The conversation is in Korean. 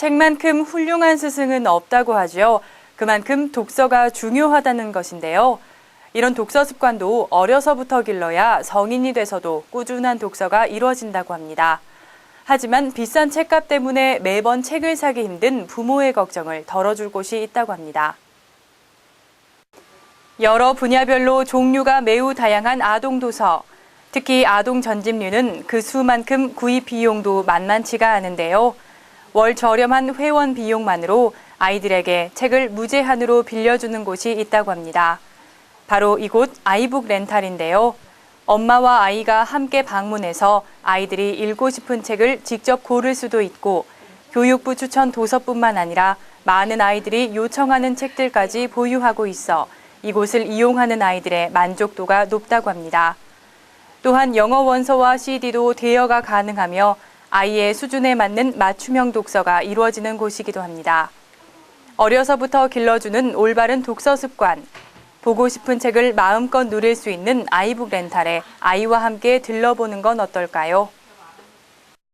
책만큼 훌륭한 스승은 없다고 하죠. 그만큼 독서가 중요하다는 것인데요. 이런 독서 습관도 어려서부터 길러야 성인이 돼서도 꾸준한 독서가 이루어진다고 합니다. 하지만 비싼 책값 때문에 매번 책을 사기 힘든 부모의 걱정을 덜어줄 곳이 있다고 합니다. 여러 분야별로 종류가 매우 다양한 아동 도서. 특히 아동 전집류는 그 수만큼 구입 비용도 만만치가 않은데요. 월 저렴한 회원 비용만으로 아이들에게 책을 무제한으로 빌려주는 곳이 있다고 합니다. 바로 이곳 아이북 렌탈인데요. 엄마와 아이가 함께 방문해서 아이들이 읽고 싶은 책을 직접 고를 수도 있고 교육부 추천 도서뿐만 아니라 많은 아이들이 요청하는 책들까지 보유하고 있어 이곳을 이용하는 아이들의 만족도가 높다고 합니다. 또한 영어 원서와 CD도 대여가 가능하며 아이의 수준에 맞는 맞춤형 독서가 이루어지는 곳이기도 합니다. 어려서부터 길러주는 올바른 독서 습관, 보고 싶은 책을 마음껏 누릴 수 있는 아이북 렌탈에 아이와 함께 들러보는 건 어떨까요?